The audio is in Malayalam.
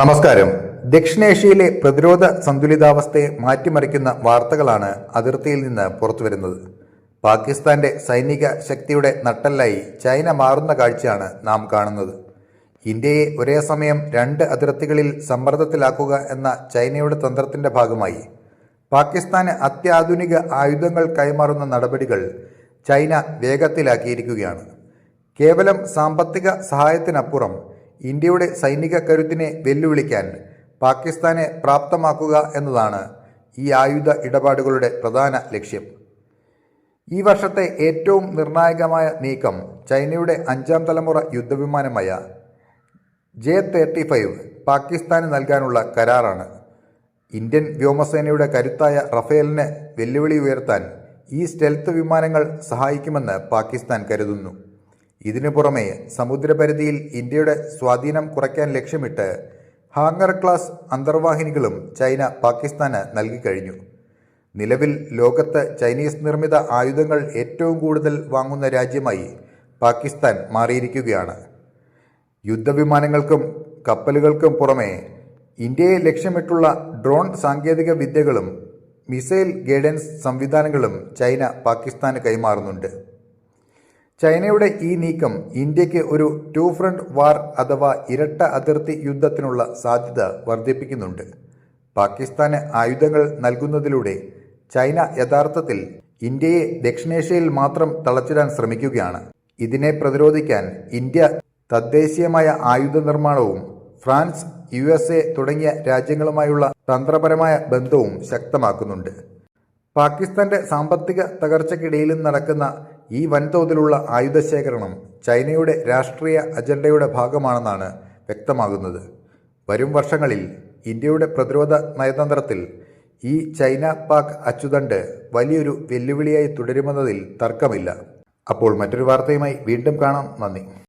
നമസ്കാരം. ദക്ഷിണേഷ്യയിലെ പ്രതിരോധ സന്തുലിതാവസ്ഥയെ മാറ്റിമറിക്കുന്ന വാർത്തകളാണ് അതിർത്തിയിൽ നിന്ന് പുറത്തുവരുന്നത്. പാകിസ്ഥാന്റെ സൈനിക ശക്തിയുടെ നട്ടല്ലായി ചൈന മാറുന്ന കാഴ്ചയാണ് നാം കാണുന്നത്. ഇന്ത്യയെ ഒരേ സമയം രണ്ട് അതിർത്തികളിൽ സമ്മർദ്ദത്തിലാക്കുക എന്ന ചൈനയുടെ തന്ത്രത്തിന്റെ ഭാഗമായി പാകിസ്ഥാന് അത്യാധുനിക ആയുധങ്ങൾ കൈമാറുന്ന നടപടികൾ ചൈന വേഗത്തിലാക്കിയിരിക്കുകയാണ്. കേവലം സാമ്പത്തിക സഹായത്തിനപ്പുറം ഇന്ത്യയുടെ സൈനിക കരുത്തിനെ വെല്ലുവിളിക്കാൻ പാകിസ്ഥാനെ പ്രാപ്തമാക്കുക എന്നതാണ് ഈ ആയുധ ഇടപാടുകളുടെ പ്രധാന ലക്ഷ്യം. ഈ വർഷത്തെ ഏറ്റവും നിർണായകമായ നീക്കം ചൈനയുടെ അഞ്ചാം തലമുറ യുദ്ധവിമാനമായ ജെ തേർട്ടി ഫൈവ് പാകിസ്ഥാന് നൽകാനുള്ള കരാറാണ്. ഇന്ത്യൻ വ്യോമസേനയുടെ കരുത്തായ റഫേലിന് വെല്ലുവിളി ഉയർത്താൻ ഈ സ്റ്റെൽത്ത് വിമാനങ്ങൾ സഹായിക്കുമെന്ന് പാകിസ്ഥാൻ കരുതുന്നു. ഇതിനു പുറമെ സമുദ്രപരിധിയിൽ ഇന്ത്യയുടെ സ്വാധീനം കുറയ്ക്കാൻ ലക്ഷ്യമിട്ട് ഹാങ്ങർ ക്ലാസ് അന്തർവാഹിനികളും ചൈന പാകിസ്ഥാന് നൽകിക്കഴിഞ്ഞു നിലവിൽ ലോകത്ത് ചൈനീസ് നിർമ്മിത ആയുധങ്ങൾ ഏറ്റവും കൂടുതൽ വാങ്ങുന്ന രാജ്യമായി പാകിസ്ഥാൻ മാറിയിരിക്കുകയാണ്. യുദ്ധവിമാനങ്ങൾക്കും കപ്പലുകൾക്കും പുറമെ ഇന്ത്യയെ ലക്ഷ്യമിട്ടുള്ള ഡ്രോൺ സാങ്കേതിക വിദ്യകളും മിസൈൽ ഗൈഡൻസ് സംവിധാനങ്ങളും ചൈന പാകിസ്ഥാന് കൈമാറുന്നുണ്ട്. ചൈനയുടെ ഈ നീക്കം ഇന്ത്യയ്ക്ക് ഒരു ടു ഫ്രണ്ട് വാർ അഥവാ ഇരട്ട അതിർത്തി യുദ്ധത്തിനുള്ള സാധ്യത വർദ്ധിപ്പിക്കുന്നുണ്ട്. പാകിസ്ഥാന് ആയുധങ്ങൾ നൽകുന്നതിലൂടെ ചൈന യഥാർത്ഥത്തിൽ ഇന്ത്യയെ ദക്ഷിണേഷ്യയിൽ മാത്രം തളച്ചിടാൻ ശ്രമിക്കുകയാണ്. ഇതിനെ പ്രതിരോധിക്കാൻ ഇന്ത്യ തദ്ദേശീയമായ ആയുധ നിർമ്മാണവും ഫ്രാൻസ് യു എസ് എ തുടങ്ങിയ രാജ്യങ്ങളുമായുള്ള തന്ത്രപരമായ ബന്ധവും ശക്തമാക്കുന്നുണ്ട്. പാകിസ്ഥാന്റെ സാമ്പത്തിക തകർച്ചയ്ക്കിടയിലും നടക്കുന്ന ഈ വൻതോതിലുള്ള ആയുധശേഖരണം ചൈനയുടെ രാഷ്ട്രീയ അജണ്ടയുടെ ഭാഗമാണെന്നാണ് വ്യക്തമാകുന്നത്. വരും വർഷങ്ങളിൽ ഇന്ത്യയുടെ പ്രതിരോധ നയതന്ത്രത്തിൽ ഈ ചൈന പാക് അച്ചുതണ്ട് വലിയൊരു വെല്ലുവിളിയായി തുടരുമെന്നതിൽ തർക്കമില്ല. അപ്പോൾ മറ്റൊരു വാർത്തയുമായി വീണ്ടും കാണാം. നന്ദി.